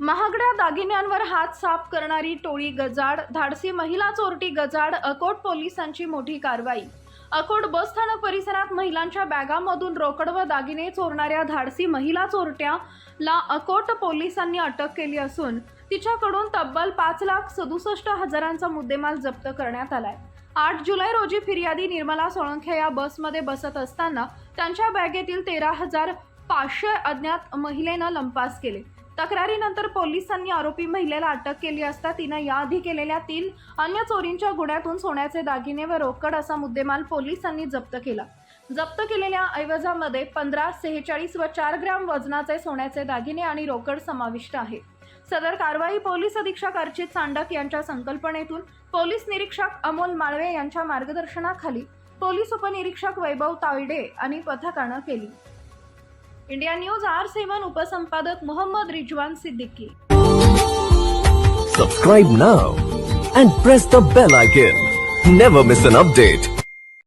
महागड्या दागिन्यांवर हात साफ करणारी टोळी गजाड धाडसी महिला चोरटी गजाड अकोट पोलिसांची मोठी कारवाई. अकोट बसस्थानक परिसरात महिलांच्या बॅगामधून रोकड व दागिने चोरणाऱ्या धाडसी महिला चोरट्याला अकोट पोलिसांनी अटक केली असून तिच्याकडून तब्बल पाच लाख सदुसष्ट हजारांचा मुद्देमाल जप्त करण्यात आलाय. आठ जुलै रोजी फिर्यादी निर्मला सोळंखे या बसमध्ये बसत असताना त्यांच्या बॅगेतील तेरा हजार पाचशे अज्ञात महिलेनं लंपास केले. तक्रारीनंतर पोलिसांनी आरोपी महिलेला अटक केली असता तिनं याआधी केलेल्या तीन अन्य चोरींच्या गुन्ह्यातून सोन्याचे दागिने व रोकड असा मुद्देमाल पोलिसांनी जप्त केला. जप्त केलेल्या ऐवजामध्ये पंधरा सेहेचाळीस व चार ग्रॅम वजनाचे सोन्याचे दागिने आणि रोकड समाविष्ट आहे. सदर कारवाई पोलीस अधीक्षक अर्चित सांडक यांच्या संकल्पनेतून पोलीस निरीक्षक अमोल माळवे यांच्या मार्गदर्शनाखाली पोलीस उपनिरीक्षक वैभव तावडे आणि पथकानं केली. India news R seven उपसंपादक Mohammad Rizwan Siddiqui Subscribe now and press the bell icon. Never miss an update.